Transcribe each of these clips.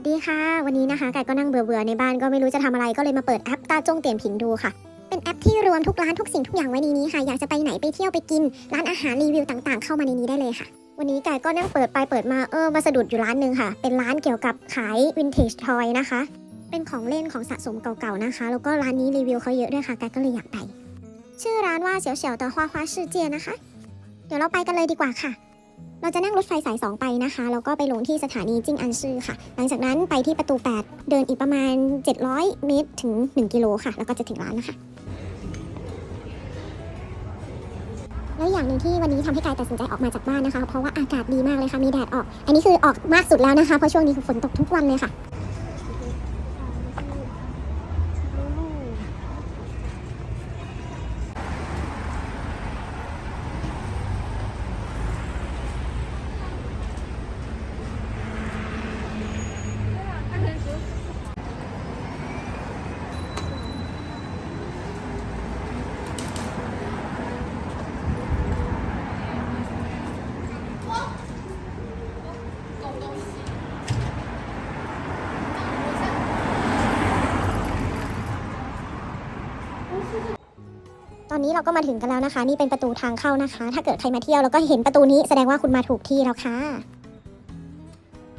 วัสดีค่ะ วันนี้นะคะไก่ก็นั่งเบื่อๆในบ้านก็ไม่รู้จะทำอะไรก็เลยมาเปิดแอปตาจงเตียนผิงดูค่ะ เป็นแอปที่รวมทุกร้านทุกสิ่งทุกอย่างไว้ในนี้ค่ะ อยากจะไปไหนไปเที่ยวไปกิน ร้านอาหารรีวิวต่างๆ เข้ามาในนี้ได้เลยค่ะ วันนี้ไก่ก็นั่งเปิดไปเปิดมาเออมาสะดุดอยู่ร้านหนึ่งค่ะ เป็นร้านเกี่ยวกับขายวินเทจทอยนะคะ เป็นของเล่นของสะสมเก่าๆนะคะ แล้วก็ร้านนี้รีวิวเขาเยอะด้วยค่ะไก่ก็เลยอยากไป ชื่อร้านว่าเฉียวเฉียวต่อฮวาฮวาชื่อเจียนะคะ เดี๋ยวเราไปกันเลยดีกว่าค่ะ เราจะนั่งรถไฟสาย 2 ไปนะคะแล้วก็ไปลงที่สถานีจิ้งอันซือค่ะ หลังจากนั้นไปที่ประตู 8 เดินอีกประมาณ 700 เมตรถึง 1 กิโลค่ะ แล้วก็จะถึงร้านนะคะแล้วอย่างหนึ่งที่วันนี้ทำให้กายตัดสินใจออกมาจากบ้านนะคะ เพราะว่าอากาศดีมากเลยค่ะมีแดดออก อันนี้คือออกมากสุดแล้วนะคะเพราะช่วงนี้คือฝนตกทุกวันเลยค่ะ อนนี้เราก็มาถึงกันแล้วนะคะ นี่เป็นประตูทางเข้านะคะ ถ้าเกิดใครมาเที่ยวแล้วก็เห็นประตูนี้แสดงว่าคุณมาถูกที่แล้วค่ะ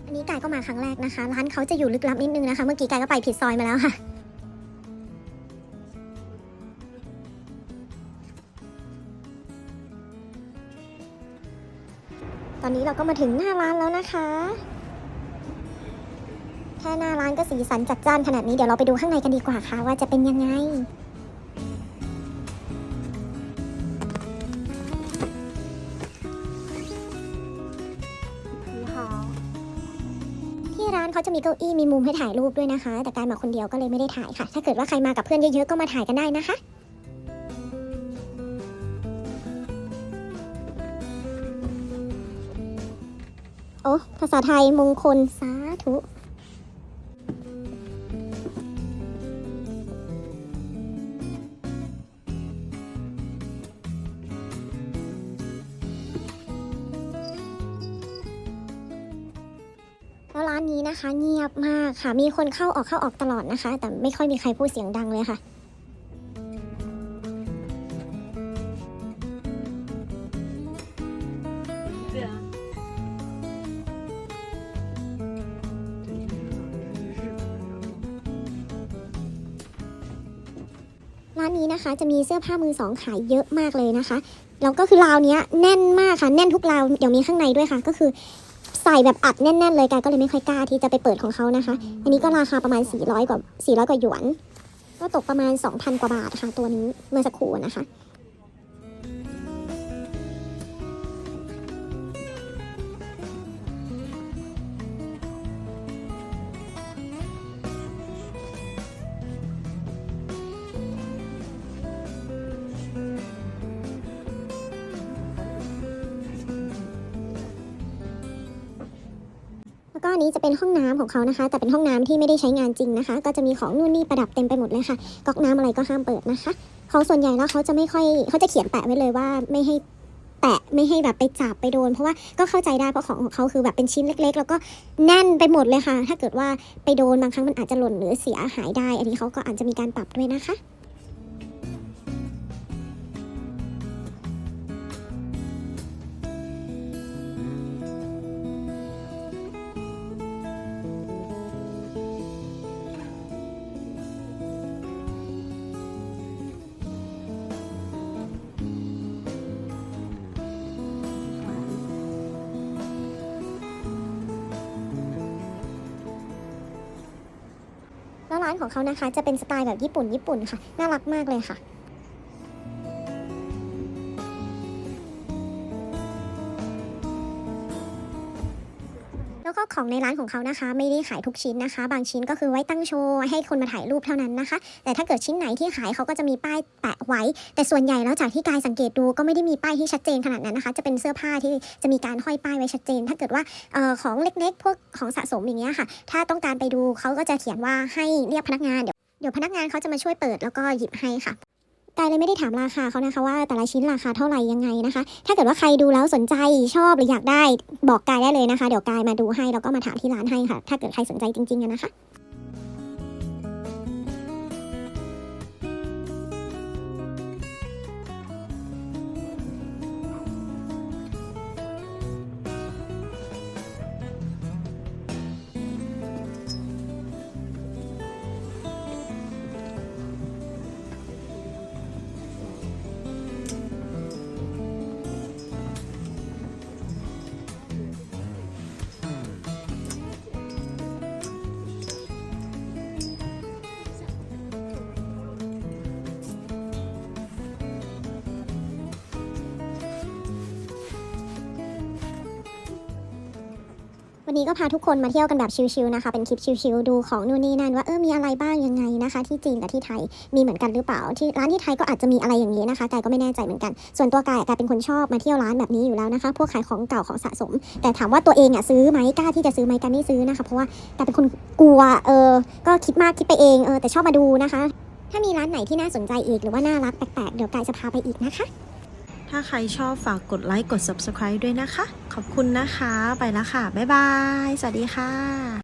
อันนี้กายก็มาครั้งแรกนะคะ ร้านเขาจะอยู่ลึกลับนิดนึงนะคะ เมื่อกี้กายก็ไปผิดซอยมาแล้วค่ะตอนนี้เราก็มาถึงหน้าร้านแล้วนะคะ แค่หน้าร้านก็สีสันจัดจ้านขนาดนี้เดี๋ยวเราไปดูข้างในกันดีกว่าค่ะ ว่าจะเป็นยังไง เขาจะมีเก้าอี้มีมุมให้ถ่ายรูปด้วยนะคะ แต่การมาคนเดียวก็เลยไม่ได้ถ่ายค่ะ ถ้าเกิดว่าใครมากับเพื่อนเยอะๆก็มาถ่ายกันได้นะคะโอ้ภาษาไทยมงคลสาธุานนี้นะคะ เงียบมากค่ะ มีคนเข้าออกเข้าออกตลอดนะคะ แต่ไม่ค่อยมีใครพูดเสียงดังเลยค่ะ。ร้านนี้นะคะจะมีเสื้อผ้ามือสองขายเยอะมากเลยนะคะแล้วก็คือราวนี้แน่นมากค่ะ แน่นทุกราวเดี๋ยวมีข้างในด้วยค่ะ ก็คือ ใส่แบบอัดแน่นๆเลยกายก็เลยไม่ค่อยกล้าที่จะไปเปิดของเขานะคะ อันนี้ก็ราคาประมาณ 400 กว่า 400 กว่าหยวน ก็ตกประมาณ 2,000 กว่าบาทค่ะตัวนี้เมื่อสักครู่นะคะ แล้วก็นี้จะเป็นห้องน้ำของเขานะคะ แต่เป็นห้องน้ำที่ไม่ได้ใช้งานจริงนะคะ ก็จะมีของนู่นนี่ประดับเต็มไปหมดเลยค่ะก๊อกน้ำอะไรก็ห้ามเปิดนะคะเขาส่วนใหญ่แล้วเขาจะไม่ค่อยเขาจะเขียนแปะไว้เลยว่าไม่ให้แตะไม่ให้แบบไปจับไปโดน เพราะว่าก็เข้าใจได้เพราะของของเขาคือแบบเป็นชิ้นเล็ก ๆ แล้วก็แน่นไปหมดเลยค่ะ ถ้าเกิดว่าไปโดนบางครั้งมันอาจจะหล่นหรือเสียหายได้ อันนี้เขาก็อาจจะมีการปรับด้วยนะคะ ร้านของเขานะคะ จะเป็นสไตล์แบบญี่ปุ่นญี่ปุ่นค่ะ น่ารักมากเลยค่ะ แล้วก็ของในร้านของเขานะคะ ไม่ได้ขายทุกชิ้นนะคะ บางชิ้นก็คือไว้ตั้งโชว์ให้คนมาถ่ายรูปเท่านั้นนะคะ แต่ถ้าเกิดชิ้นไหนที่ขายเขาก็จะมีป้ายแปะไว้ แต่ส่วนใหญ่แล้วจากที่กายสังเกตดูก็ไม่ได้มีป้ายที่ชัดเจนขนาดนั้นนะคะ จะเป็นเสื้อผ้าที่จะมีการห้อยป้ายไว้ชัดเจน ถ้าเกิดว่าออของเล็กๆ พวกของสะสมอย่างเงี้ยค่ะ ถ้าต้องการไปดูเขาก็จะเขียนว่าให้เรียกพนักงานเดี๋ยวเดี๋ยวพนักงานเขาจะมาช่วยเปิดแล้วก็หยิบให้ค่ะ กายเลยไม่ได้ถามราคาเขานะคะว่าแต่ละชิ้นราคาเท่าไหร่ยังไงนะคะ ถ้าเกิดว่าใครดูแล้วสนใจชอบหรืออยากได้บอกกายได้เลยนะคะ เดี๋ยวกายมาดูให้แล้วก็มาถามที่ร้านให้ค่ะ ถ้าเกิดใครสนใจจริงๆนะคะ วันนี้ก็พาทุกคนมาเที่ยวกันแบบชิลๆนะคะ เป็นคลิปชิลๆดูของนู่นนี่นั่นว่าเออมีอะไรบ้างยังไงนะคะ ที่จีนกับที่ไทยมีเหมือนกันหรือเปล่า ที่ร้านที่ไทยก็อาจจะมีอะไรอย่างนี้นะคะกายก็ไม่แน่ใจเหมือนกัน ส่วนตัวกายกายเป็นคนชอบมาเที่ยวร้านแบบนี้อยู่แล้วนะคะ พวกขายของเก่าของสะสม แต่ถามว่าตัวเองอะซื้อไหมกล้าที่จะซื้อไหมกายไม่ซื้อนะคะ เพราะว่ากายเป็นคนกลัวเออก็คิดมากคิดไปเองเออแต่ชอบมาดูนะคะ ถ้ามีร้านไหนที่น่าสนใจอีกหรือว่าน่ารักแปลกๆเดี๋ยวกายจะพาไปอีกนะคะ ถ้าใครชอบฝากกดไลค์กด subscribe ด้วยนะคะ ขอบคุณนะคะ ไปแล้วค่ะ บ๊ายบาย สวัสดีค่ะ